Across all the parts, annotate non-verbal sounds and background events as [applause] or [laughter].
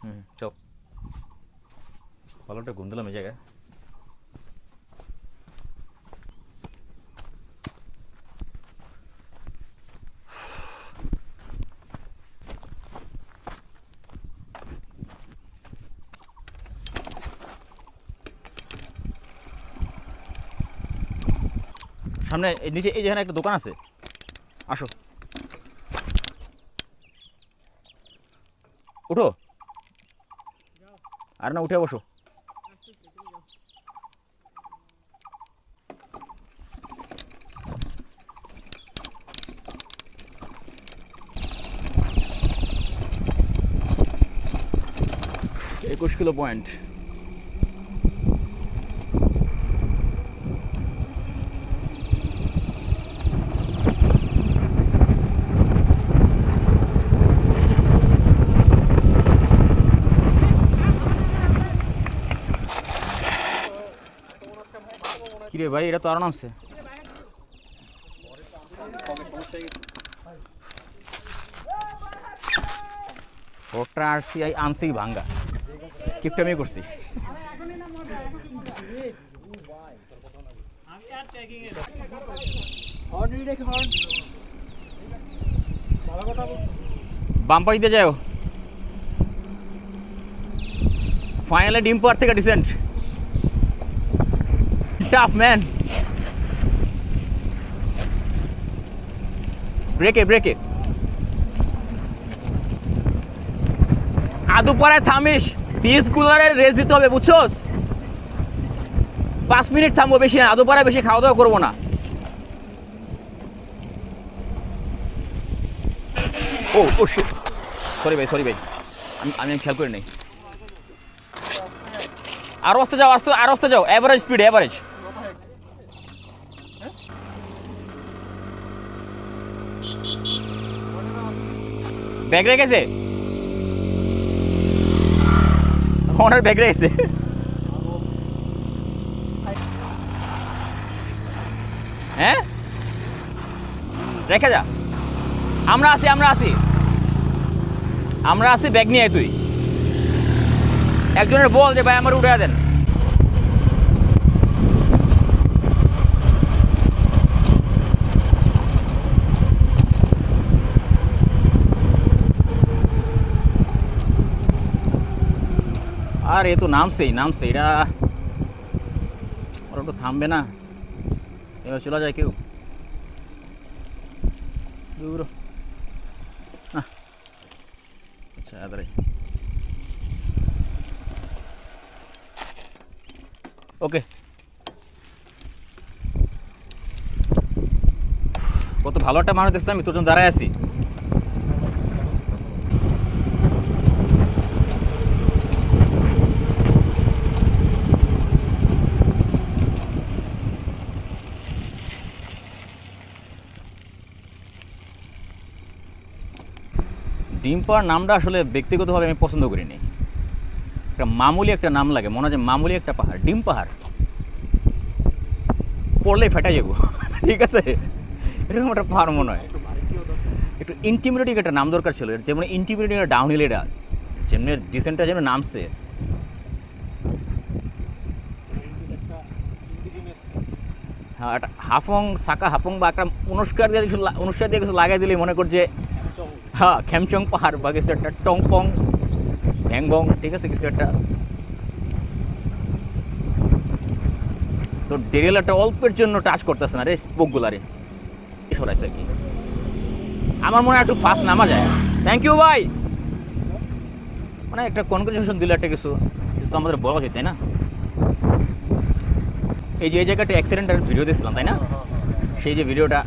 হুম। চল। ভালো একটা ঘুম দিলাম এই জায়গায়। সামনে নিচে এই যেখানে একটা দোকান আছে। আসো উঠো আর না উঠে বসো। একুশ কিলো পয়েন্ট। কিরে ভাই, এটা তো আরও নামছে। ওটা আসছি আই আনছি ভাঙ্গা। কিপটামি করছি। বাম্পাই দিয়ে যাও। ফাইনালে ডিম পার থেকে ডিসেন্ট টাফ ম্যান ব্রেকে ব্রেকে আদু পরে থামিস। পিস কুলারের রেস দিতে হবে, বুঝছোস? পাঁচ মিনিট থামবো বেশি না, আদু বেশি খাওয়া দাওয়া করব না। ও ও সরি ভাই সরি ভাই। আমি আমি খেয়াল করে নেই। আরও আসতে যাও আসতে, আরও আসতে যাও। অ্যাভারেজ স্পিড অ্যাভারেজ ব্যাগ রেখেছে? ওনার ব্যাগ রেখেছে। হ্যাঁ? রেখে যা। আমরা আছি আমরা আছি। আমরা আছি ব্যাগ নিয়ে তুই। একজনের বল যে ভাই, আমার উঠে দেন। আর, এ তো নামছেই নামছে এটা ওরা তো থামবে না। এবার চলে যায় কেউ। আচ্ছা ওকে। কত ভালো একটা মানুষ দেখছি আমি, তোর জন্য দাঁড়ায় আছি। ডিম পাওয়ার নামটা আসলে ব্যক্তিগতভাবে আমি পছন্দ করিনি। একটা মামুলি একটা নাম লাগে, মনে হয় মামুলি একটা পাহাড়, ডিম পাহাড়। পড়লেই ফেটা যাব, [laughs] ঠিক আছে? এরকম একটা পাহাড় মনে হয়। একটু ইন্টিমিডিয়েটিং একটা নাম দরকার ছিল যেমন ইন্টিমিডিয়েটিং একটা ডাউন হিল এটা, যেমনি ডিসেন্টটা যেমন নামছে। হ্যাঁ একটা হাফং সাকা হাফং বা একটা অনুষ্কার দিয়ে কিছু অনুষ্কার দিয়ে কিছু লাগাই দিলে মনে কর যে হ্যাঁ খেমচং পাহাড় বা কিছু একটা টংপং ভ্যাংবং ঠিক আছে, কিছু একটা। তো ডেরিয়ালাটা অল্পের জন্য টাচ করতেছে না রে স্পোকগুলারে সরাইছে কি। আমার মনে হয় একটু ফাস্ট নামা যায়। থ্যাংক ইউ ভাই। মানে একটা কনগ্রেচুলেশন দিলে একটা কিছু। কিছু তো আমাদের বলা উচিত, তাই না? এই যে এই জায়গাটা অ্যাক্সিডেন্টের ভিডিও দিয়েছিলাম তাই না? সেই যে ভিডিওটা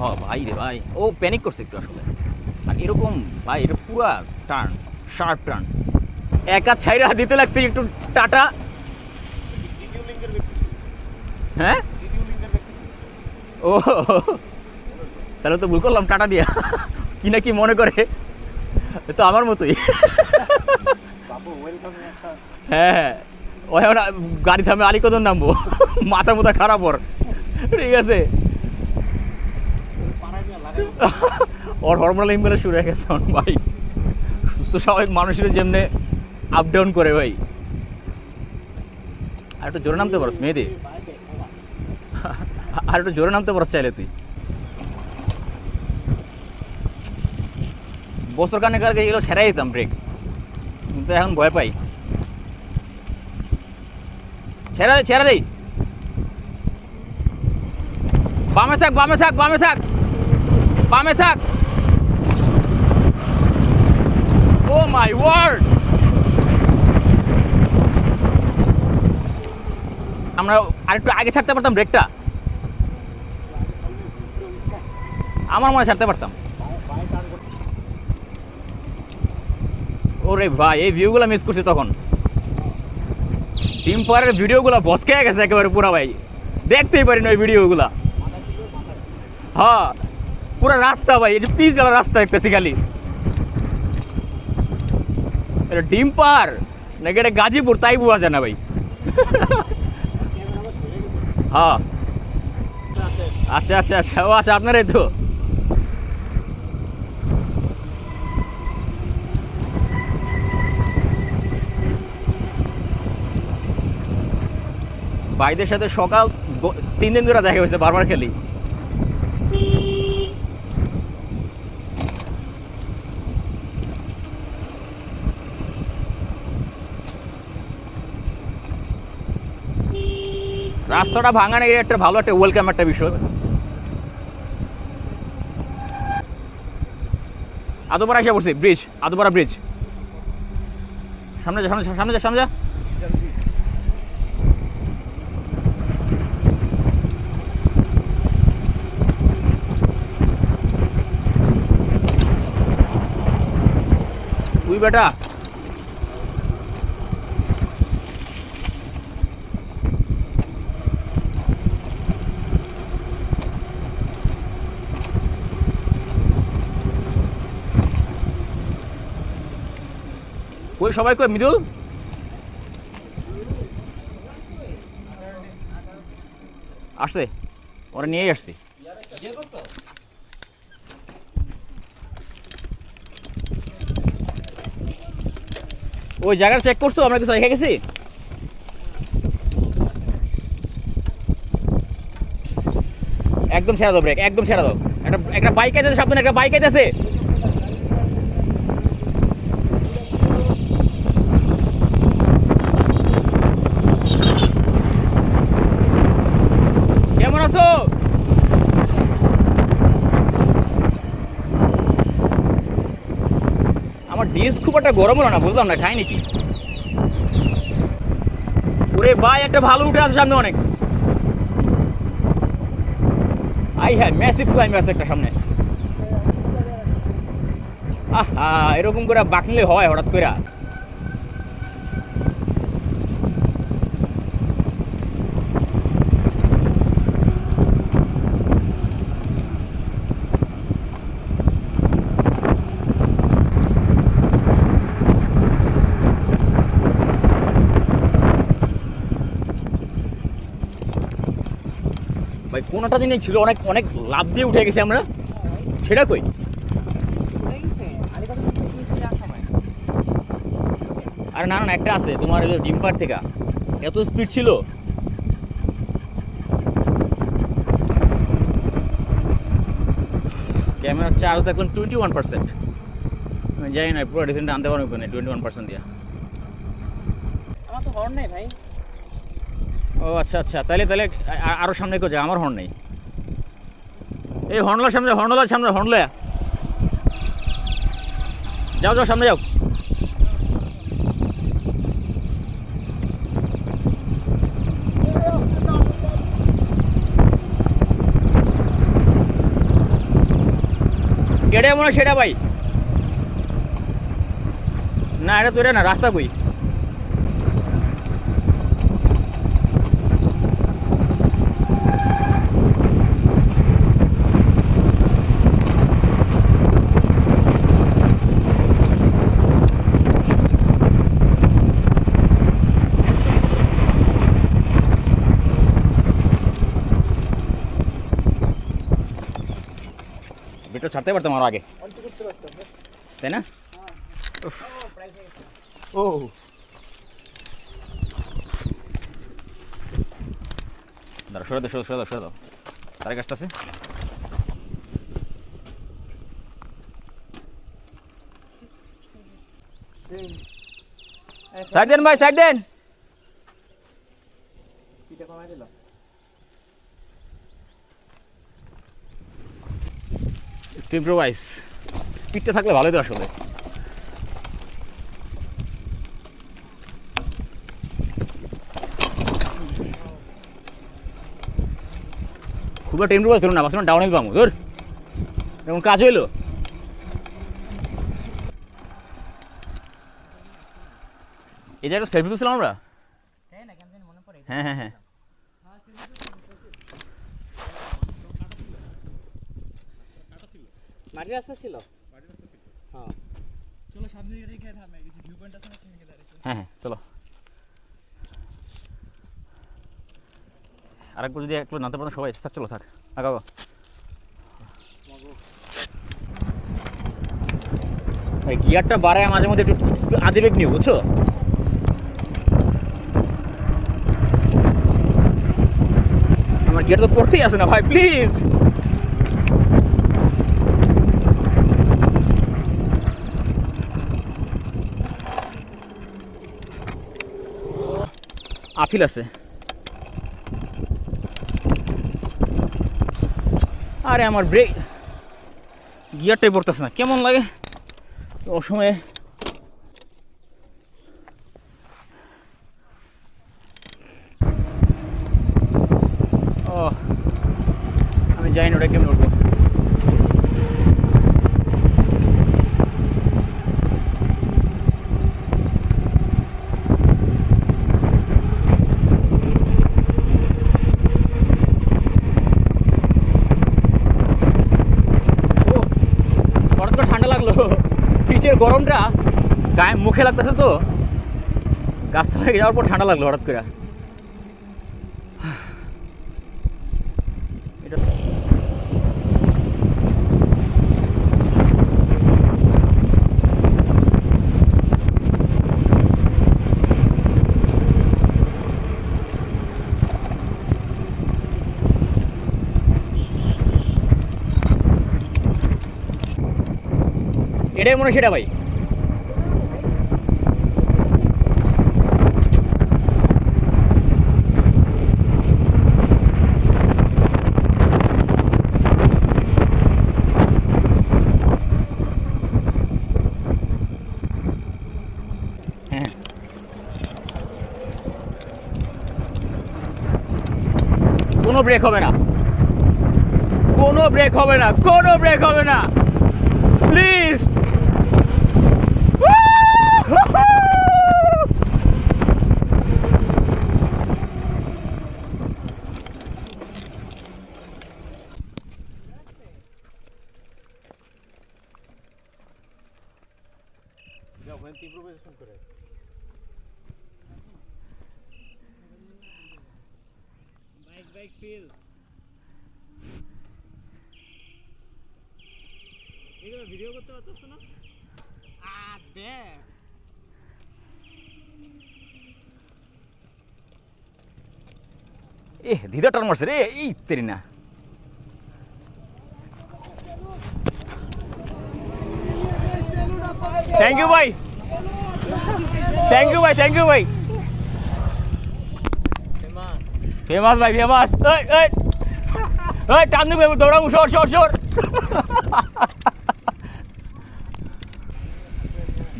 হ ভাই রে ভাই। ও প্যানিক করছে একটু আসলে। আর এরকম ভাই এটা পুরা টার্ন শার্প টার্ন একা ছাইরা দিতে লাগছে একটু টাটা। হ্যাঁ? ও তাহলে তো ভুল করলাম টাটা দিয়া। কি না কি মনে করে? তো আমার মতোই। হ্যাঁ হ্যাঁ। ও এখন গাড়ি থামে আলিকদর নামবো। মাথা মুথা খারাপ ওর। ঠিক আছে। [laughs] ওর হরমোনাল ইমবেলা শুরু হয়ে গেছে এখন ভাই। সুস্থ স্বাভাবিক মানুষের যেমনে আপ ডাউন করে ভাই। আর একটু জোরে নামতে পারস মেয়েদি [laughs] আর একটু জোরে নামতে পারস চাইলে তুই। বছর কানে কারকে এগুলো সেরাই দিতাম ব্রেক কিন্তু এখন ভয় পাই। ছেড়ে ছেড়ে দেই বামে থাক বামে থাক বামে থাক। বামে থাক। Oh my word. আমরা আরেকটু আগে ছাড়তে পারতাম ব্রেকটা। আমার মনে ছাড়তে পারতাম। ওরে ভাই, এই ভিউগুলো মিস করছি তখন। টিম পাওয়ারের ভিডিওগুলো বসকে গেছে একেবারে পুরো ভাই। দেখতেই পারি না ওই ভিডিওগুলা। হ্যাঁ। পুরো রাস্তা ভাই, এই যে পিচ যাওয়ার রাস্তা দেখতেছি খালি। এটা ডিম পার, নাকি এটা গাজীপুর? তাই বোঝা যায় না ভাই। [laughs] হ্যাঁ। আচ্ছা আচ্ছা আচ্ছা। ও আচ্ছা আপনারাই তো। ভাইদের সাথে সকাল তিন দিন ধরে দেখা হয়েছে বারবার খেলি। রাস্তাটা ভাঙানো এটা একটা ভালো একটা ওয়েলকাম একটা বিষয়। আদোপাড়া এসে পড়ছি ব্রিজ আদোপাড়া ব্রিজ সামনে যা, সামনে সামনে যা সামনে যা। তুই বেটা কই, সবাই কই মৃদুল আসছে, ওরা নিয়েই আসছি। ওই জায়গাটা চেক করছ? আমরা কিছু রেখে গেছি? একদম ছেড়ে দাও, ব্রেক, একদম ছেড়ে দাও। একটা একটা বাইক আছে সাবধানে, একটা বাইক আইতেছে কেমন আছো আমার খুব একটা গরম হলো না, বুঝলাম না খাই নাকি ওরে ভাই, একটা ভালো উঠে আছে সামনে অনেক। আই হ্যাঁ ম্যাসিভ ক্লাইম্যাক্স একটা সামনে। আহা, এরকম করে বাকলে হয় হঠাৎ করে কোনোটা জিনিস ছিল, অনেক অনেক লাভ দিয়ে উঠে গেছি আমরা। সেটা কই? আরে না না একটা আছে, তোমার ওই ডিম্পার থেকে। এত স্পিড ছিল। ক্যামেরা চার্জ দেখলাম টোয়েন্টি ওয়ান পার্সেন্ট জানি না, পুরো ডিসেন্ট আনতে পারব টোয়েন্টি ওয়ান পার্সেন্ট দিয়া। আমার তো হর্ন নেই ভাই। ও আচ্ছা আচ্ছা। তাহলে তাহলে আ- আ- আরও সামনে কোথায় আমার হর্ন নেই। এই হর্নলার সামনে হর্নলার সামনে হর্নলা যাও যাও, সামনে যাও। এটা মনে সেটা ভাই। না, এটা তো এটা না, রাস্তা কই? ভিডিও ছাড়তে পারতাম আরও আগে। তাই না? ও। দাঁড়া সরে দাও সরে দাও, সরে দাও সরে দাও। তারেক আসতেছে। সাইড দেন ভাই সাইড দেন। কমাই দিল? একটু ইম্প্রোভাইজ স্পিডটা থাকলে ভালোই তো আসলে। খুব একটা ইম্প্রোভাইজ ধরুন না বাসন ডাউন হিল পাবো ধর। এমন কাজ হইল? এই জায়গাটা সেলফি তুলছিলাম আমরা? মনে হ্যাঁ হ্যাঁ হ্যাঁ। মাটির রাস্তা ছিল? হ্যাঁ। চলো সামনে দিকে রেখে থামে কিছু ভিউ পয়েন্ট আছে না দাঁড়িয়েছে হ্যাঁ হ্যাঁ চলো। আরেকবার যদি একটু নামতে পারেন সবাই থাক চলো থাক। আগাও এই গিয়ারটা বাড়ায় মাঝে মধ্যে একটু আদিবেগ নিও বুঝছ? আমার গিয়ার তো পড়তেই আসে না ভাই প্লিজ আফিল আছে। আরে আমার ব্রেক গিয়ারটাই পড়তেছে না কেমন লাগে? অসময়ে ও আমি জানি না ওটা কেমন উঠবে ও হঠাৎ করে ঠান্ডা লাগল পিচের গরমটা গায়ে মুখে লাগতেছে তো। গাছ থেকে যাওয়ার পর ঠান্ডা লাগল হঠাৎ করে এটা এটাই মনে সেটা ভাই। হ্যাঁ। কোনো ব্রেক হবে না। কোনো ব্রেক হবে না। কোনো ব্রেক হবে না প্লিজ বাইক বাইক ফিল এগুলো ভিডিও করতে পারতেছ না আ দে এ, দিদা মারছে রে, এই তেরি না। থ্যাংক ইউ ভাই থ্যাংক ইউ ভাই থ্যাংক ইউ ভাই ফেমাস ভাই ফেমাস এই এই। এই, টান দৌড়াবো, সর সর সর।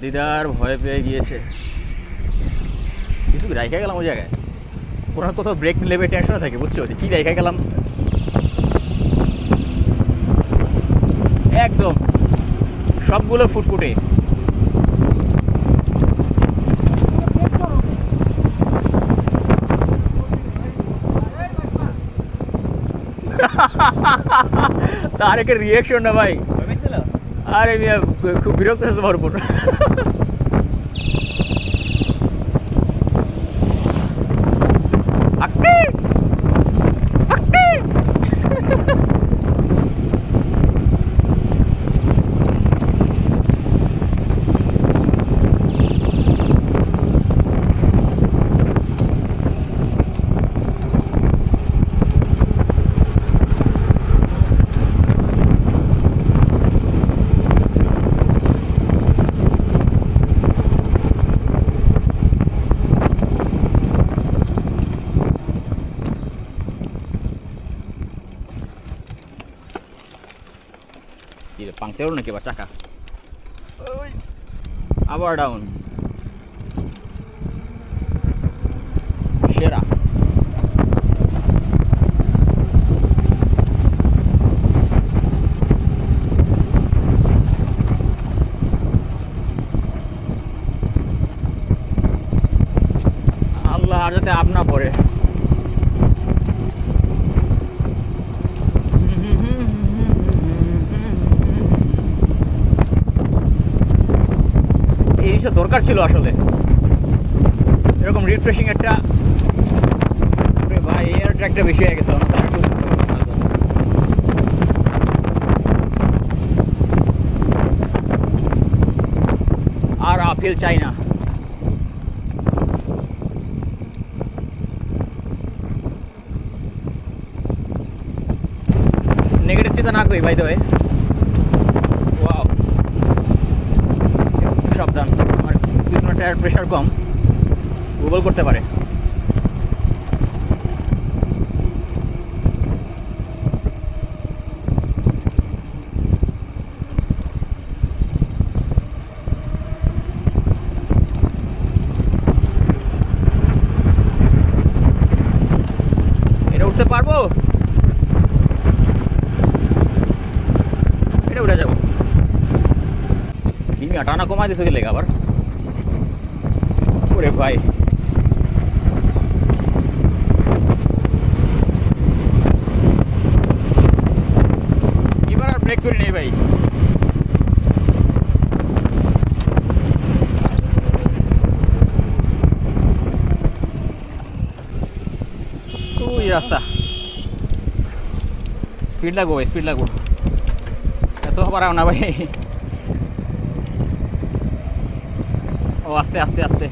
দিদার ভয় পেয়ে গিয়েছে। কিছু রাইখা গেলাম ওই জায়গায়। ওনার কোথাও ব্রেক নেবে টেনশনে থাকে, বুঝছ? যে কী রেখে গেলাম? একদম। সবগুলো ফুটফুটে। [laughs] তার একটা রিয়েকশন না ভাই। 아래 미야. 그, 그 미력 따서 바로 보는. আবার ডাউন সেরা আল্লাহ আর যাতে আপনা পড়ে এই জিনিসটা দরকার ছিল আসলে। এরকম রিফ্রেশিং একটা ভাই এয়ার ট্র্যাকটা বেশি হয়ে গেছে আর আপেল চাই না। নেগেটিভ চিন্তা না করি বাই দ্য সাবধান। টায়ার প্রেশার কম গুগল করতে পারে। উঠতে পারব? এটা উঠে টানা কমাই দিছো গেলে আবার। ওরে ভাই এবার আর ব্রেক করি নেই ভাই ওই রাস্তা স্পিড লাগবো ভাই স্পিড লাগবো এত পারাও না ভাই ও আস্তে আস্তে আস্তে